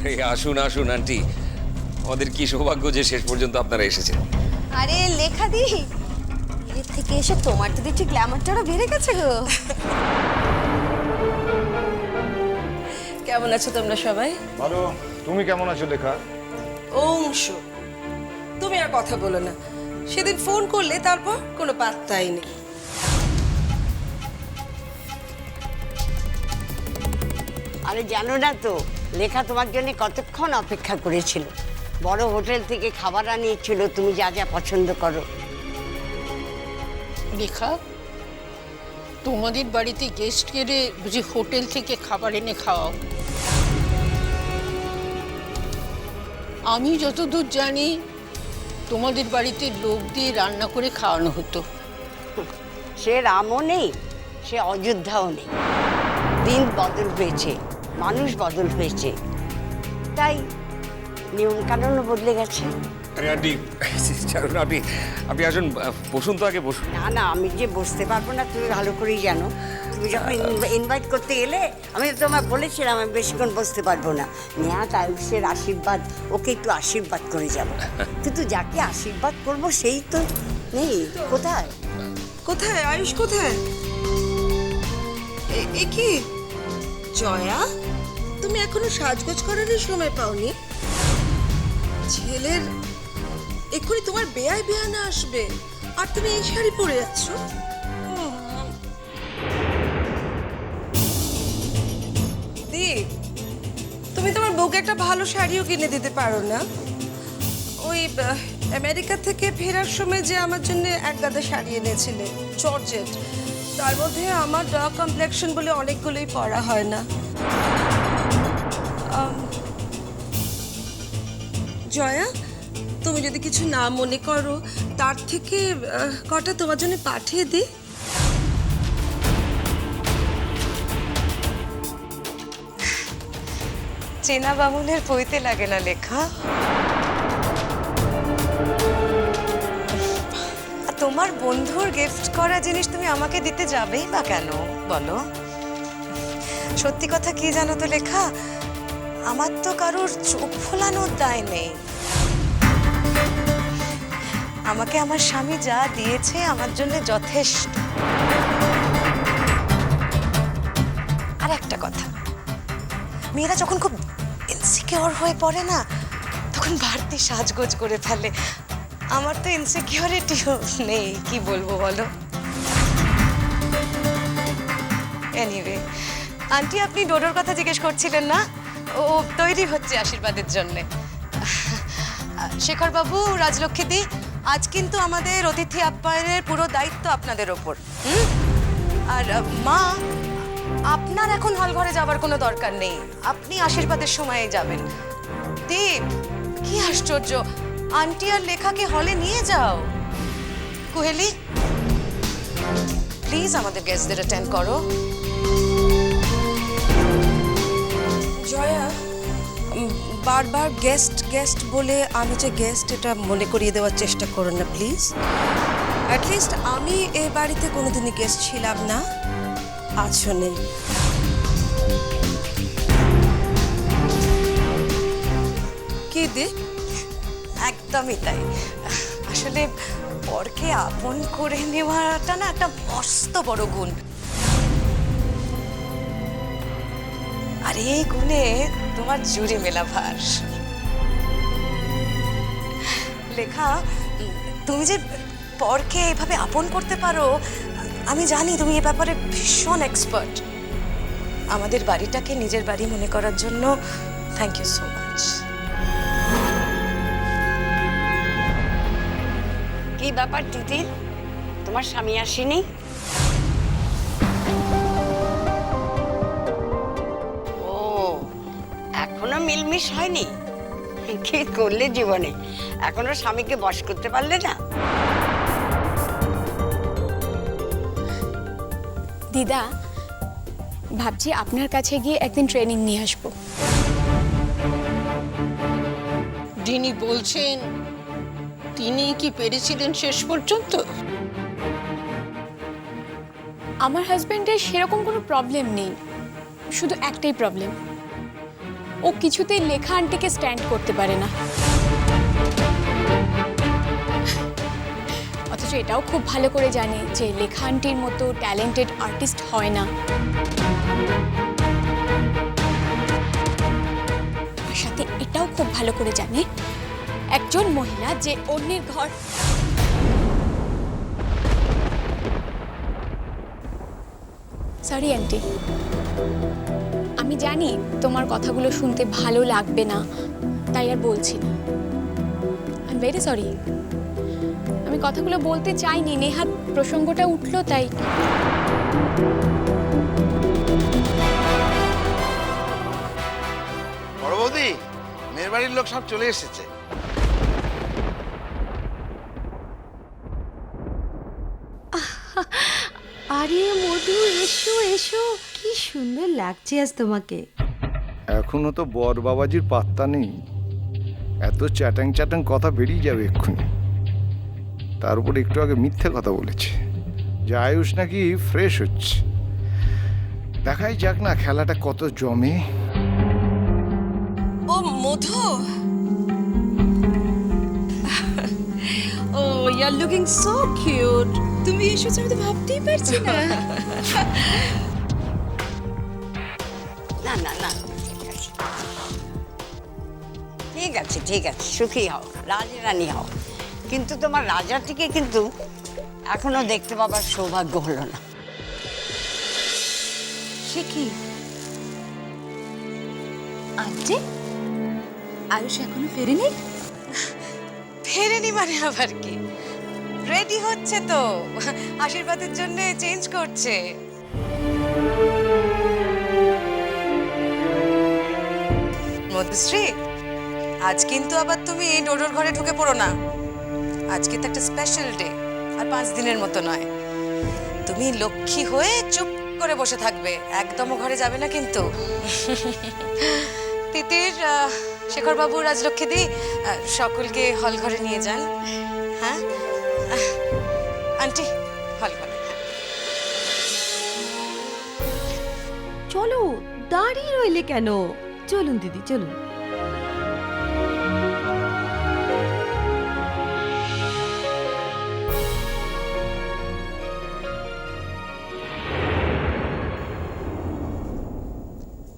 আরে আসুন আসুন আন্টি। আমাদের কি সৌভাগ্য যে শেষ পর্যন্ত আপনারা এসেছেন? আরে লেখা দি এর থেকে এসে তোমার তো দেখছি গ্ল্যামারটারও বেড়ে গেছে গো। কেমন আছো তোমরা সবাই? ভালো। তুমি কেমন আছো লেখা? অংশ তুমি আর কথা বলো না। সেদিন ফোন করলে তারপর কোনো পাত্তাই নেই। আরে জানো না তো লেখা তোমার জন্য কতক্ষণ অপেক্ষা করেছিল। বড় হোটেল থেকে খাবার আনিয়েছিল তুমি যা যা পছন্দ করো। লেখা তোমাদের বাড়িতে গেস্ট গেলে বুঝি হোটেল থেকে খাবার এনে খাওয়াও। আমি যতদূর জানি তোমাদের বাড়িতে লোক দিয়ে রান্না করে খাওয়ানো হতো। সে রামও নেই সে অযোধ্যাও নেই। দিন বদল হয়েছে। মানুষ বদল হয়েছে। তাই নিয়ম নিয়মকানুনও বদলে গেছে। আরে আন্টি ছাড়ুন আপনি আপনি আসুন বসুন তো আগে বসুন। না না আমি যে বসতে পারব না তুমি ভালো করেই জানো। তুমি যখন ইনভাইট করতে গেলে আমি তোমায় বলেছিলাম আমি বেশিক্ষণ বসতে পারব না। নেহাত আয়ুষের আশীর্বাদ ওকে একটু আশীর্বাদ করে যাব। কিন্তু যাকে আশীর্বাদ করব সেই তো নেই। কোথায়? কোথায়? আয়ুষ কোথায়? এ- এ কি? জয়া, তুমি এখনও সাজগোজ করারই সময় পাওনি। ছেলের এক্ষুনি তোমার বেয়ায় বেয়ানা আসবে। আর তুমি এই শাড়ি পরে যাচ্ছ। দি, তুমি তোমার বউকে একটা ভালো শাড়িও কিনে দিতে পারো না। ওই আমেরিকা থেকে ফেরার সময় যে আমার জন্য এক গাদা শাড়ি এনেছিলে, জর্জেট। তার মধ্যে আমার ডার্ক কমপ্লেকশন বলে অনেকগুলোই পড়া হয় না। জয়া, তুমি যদি কিছু না মনে করো, তার থেকে কটা তোমার জন্য পাঠিয়ে দিই? চেনা বামুনের বইতে লাগে না লেখা। তোমার বন্ধুর গিফট করা জিনিস তুমি আমাকে দিতে যাবেই বা কেন? বলো। সত্যি কথা কি জানো তো লেখা? আমার তো কারোর চোখ ফোলানোর দায় নেই। আমাকে আমার স্বামী যা দিয়েছে আমার জন্য যথেষ্ট। আর একটা কথা। মেয়েরা যখন খুব ইনসিকিওর হয়ে পড়ে না, তখন বাড়তি সাজগোজ করে ফেলে। আমার তো ইনসিকিউরিটিও নেই, কি বলব বলো? এনিওয়ে আন্টি, আপনি ডোডোর কথা জিজ্ঞেস করছিলেন না? ও তৈরি হচ্ছে আশীর্বাদের জন্যে। শেখর বাবু রাজলক্ষ্মী দি আজ কিন্তু আমাদের অতিথি আপ্যায়নের পুরো দায়িত্ব আপনাদের ওপর, হুম? আর মা, আপনার এখন হল ঘরে যাবার কোনো দরকার নেই। আপনি আশীর্বাদের সময়ে যাবেন। দীপ, কি আশ্চর্য! আন্টি আর লেখাকে হলে নিয়ে যাও। কুহেলি প্লিজ আমাদের গেস্টদের অ্যাটেন্ড করো। জয়া বারবার গেস্ট গেস্ট বলে আমি যে গেস্ট এটা মনে করিয়ে দেওয়ার চেষ্টা করো না প্লিজ অ্যাটলিস্ট আমি এ বাড়িতে কোনোদিনই গেস্ট ছিলাম না। আছো নেই। কি দে একদমই তাই। আসলে পরকে আপন করে নেওয়াটা না একটা মস্ত বড় গুণ। আর এই গুণে তোমার জুড়ে মেলা ভার। লেখা, তুমি যে পরকে এভাবে আপন করতে পারো, আমি জানি তুমি এ ব্যাপারে ভীষণ এক্সপার্ট আমাদের বাড়িটাকে নিজের বাড়ি মনে করার জন্য থ্যাংক ইউ সো মাচ ব্যাপার তিতির তোমার স্বামী আসেনি? ও এখনও মিলমিশ হয়নি? কি করলে জীবনে? এখনও স্বামীকে বশ করতে পারলে না? দিদা ভাবছি আপনার কাছে গিয়ে একদিন ট্রেনিং নিয়ে আসব। যিনি বলছেন তিনি কি পেরেছিলেন শেষ পর্যন্ত? আমার হাজব্যান্ডের সেরকম কোনো প্রবলেম নেই। শুধু একটাই প্রবলেম। ও কিছুতেই লেখা আন্টিকে স্ট্যান্ড করতে পারে না। অথচ এটাও খুব ভালো করে জানে যে লেখা আন্টির মতো ট্যালেন্টেড আর্টিস্ট হয় না। সাথে এটাও খুব ভালো করে জানে একজন মহিলা যে অন্যের ঘর। সরি আন্টি আমি জানি তোমার কথাগুলো শুনতে ভালো লাগবে না তাই আর বলছি না। আই এম ভেরি সরি আমি কথাগুলো বলতে চাইনি নেহাত প্রসঙ্গটা উঠল তাই। বড় বৌদি মেয়ের বাড়ির লোক সব চলে এসেছে। আরে মধু এসো এসো। কি সুন্দর লাগছে আজ তোমাকে। এখনও তো বর বাবাজির পাত্তা নেই। এত চ্যাটাং চ্যাটাং কথা বেরিয়ে যাবে এক্ষুনি। তার উপর একটু আগে মিথ্যে কথা বলেছে। যে আয়ুষ নাকি ফ্রেশ হচ্ছে। দেখাই যাক না খেলাটা কত জমে। ও মধু। ও you are looking so cute তুমি এসেছ আমি তো ভাবতেই পারছি না। না না না। ঠিক আছে ঠিক আছে সুখী হও রানী হও। কিন্তু তোমার রাজাটিকে কিন্তু এখনও দেখতে পাবার সৌভাগ্য হলো না। সে কি? আন্টি? আয়ুষ এখনও ফেরেনি? ফেরেনি মানে আবার কি? রেডি হচ্ছে তো। আশীর্বাদের জন্য চেঞ্জ করছে। মধুশ্রী, আজ কিন্তু আবার তুমি এই ডোডোর ঘরে ঢুকে পড়ো না। আজকে তো একটা স্পেশাল ডে আর পাঁচ দিনের মতো নয়। তুমি লক্ষ্মী হয়ে চুপ করে বসে থাকবে, একদমও ঘরে যাবে না কিন্তু। তিতির শেখরবাবু, রাজলক্ষ্মী দি সকলকে হল ঘরে নিয়ে যান। আন্টি হল ঘরে হ্যাঁ। চলো দাঁড়িয়ে রইলে কেন? চলুন দিদি চলুন।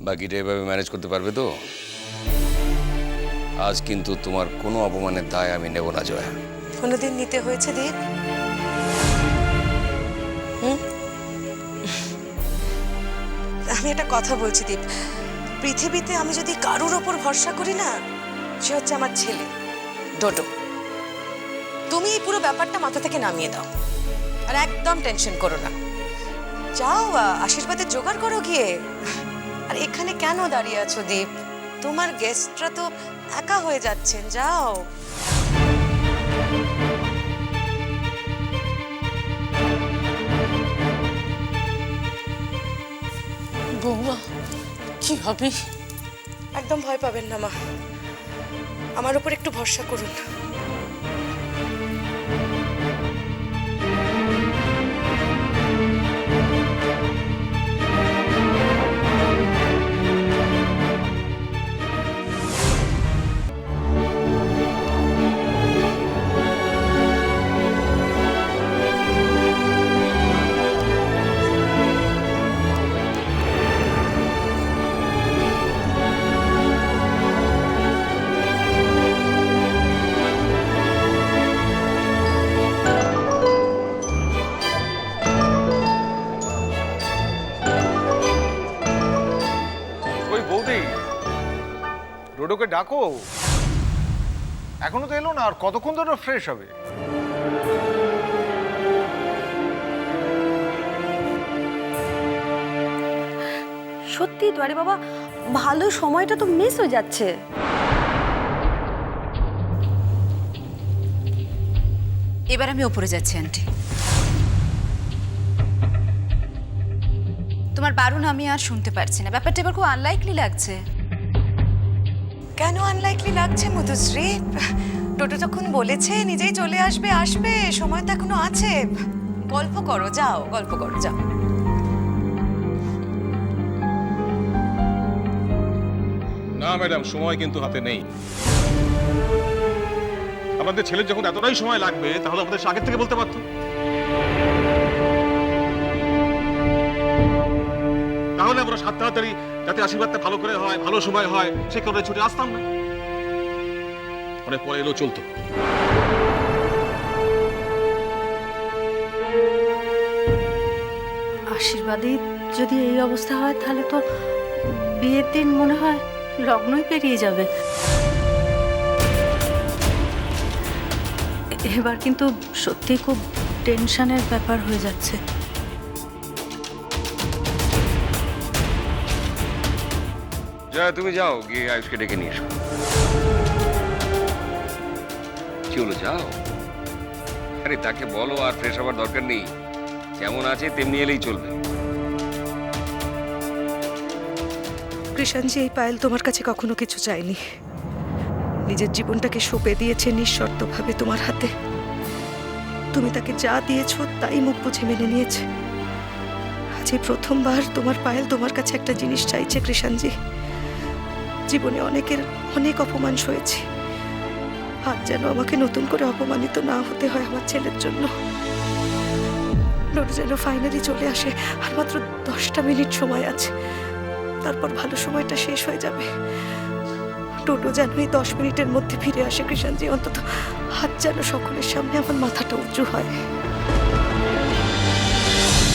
বাকিটা এভাবে ম্যানেজ করতে পারবে তো? আজ কিন্তু তোমার কোনো অপমানের দায় আমি নেব না জয়া। কোনোদিন নিতে হয়েছে দীপ আমি একটা কথা বলছি, দীপ। পৃথিবীতে আমি যদি কারোর ওপর ভরসা করি না, সে হচ্ছে আমার ছেলে, ডোডো। তুমি এই পুরো ব্যাপারটা মাথা থেকে নামিয়ে দাও। আর একদম টেনশন করো না। যাও আশীর্বাদের জোগাড় করো গিয়ে। আর এখানে কেন দাঁড়িয়ে আছো, দীপ? তোমার গেস্টরা তো একা হয়ে যাচ্ছেন, যাও। বৌমা কি হবে? একদম ভয় পাবেন না মা। আমার উপর একটু ভরসা করুন। ডোডোকে ডাকো। এখনও তো এলো না আর কতক্ষণ ধরে ফ্রেশ হবে? সত্যি তো আরে বাবা ভালো সময়টা তো মিস হয়ে যাচ্ছে। এবার আমি ওপরে যাচ্ছি আন্টি। তোমার বারণ আমি আর শুনতে পারছি না। ব্যাপারটা এবার খুব আনলাইকলি লাগছে। কেন আনলাইকলি লাগছে মধুশ্রী? টোটো যখন বলেছে, নিজেই চলে আসবে আসবে, সময় তো এখনও আছে। গল্প করো, যাও, গল্প করো, যাও। না, ম্যাডাম, সময় কিন্তু হাতে নেই। আমাদের ছেলের যখন এতটাই সময় লাগবে, তাহলে আমাদের আগের থেকে বলতে পারতো। তাহলে আমরা সাত তাড়াতাড়ি যাতে আশীর্বাদটা ভালো করে হয়, ভালো সময় হয়, সে কারণে ছুটে আসতাম না। অনেক পরে এলো চলতো। আশীর্বাদে যদি এই অবস্থা হয়, তাহলে তো বিয়ের দিন মনে হয় লগ্নই পেরিয়ে যাবে। এবার কিন্তু সত্যিই খুব টেনশনের ব্যাপার হয়ে যাচ্ছে। জয়া তুমি যাও, গিয়ে আয়ুষকে ডেকে নিয়ে এসো। হলো যাও। আরে, তাকে বলো, আর ফ্রেশ হওয়ার দরকার নেই। যেমন আছে, তেমনি এলেই চলবে। কৃষাণজি, এই পায়েল তোমার কাছে কখনো কিছু চায়নি। নিজের জীবনটাকে সঁপে দিয়েছে নিঃশর্তভাবে তোমার হাতে। তুমি তাকে যা দিয়েছ, তাই মুখ বুঝে মেনে নিয়েছে। আজ এই প্রথমবার তোমার পায়েল তোমার কাছে একটা জিনিস চাইছে, কৃষাণজি। জীবনে অনেকের অনেক অপমান সয়েছি। আজ যেন আমাকে নতুন করে অপমানিত না হতে হয় আমার ছেলের জন্য। নোট যেন ফাইনালি চলে আসে, আর মাত্র দশটা মিনিট সময় আছে। তারপর ভালো সময়টা শেষ হয়ে যাবে। টোটো যেন এই দশ মিনিটের মধ্যে ফিরে আসে কৃষাণজি অন্তত হাত যেন সকলের সামনে আমার মাথাটা উঁচু হয়।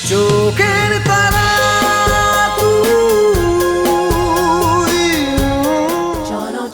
চোখের তারা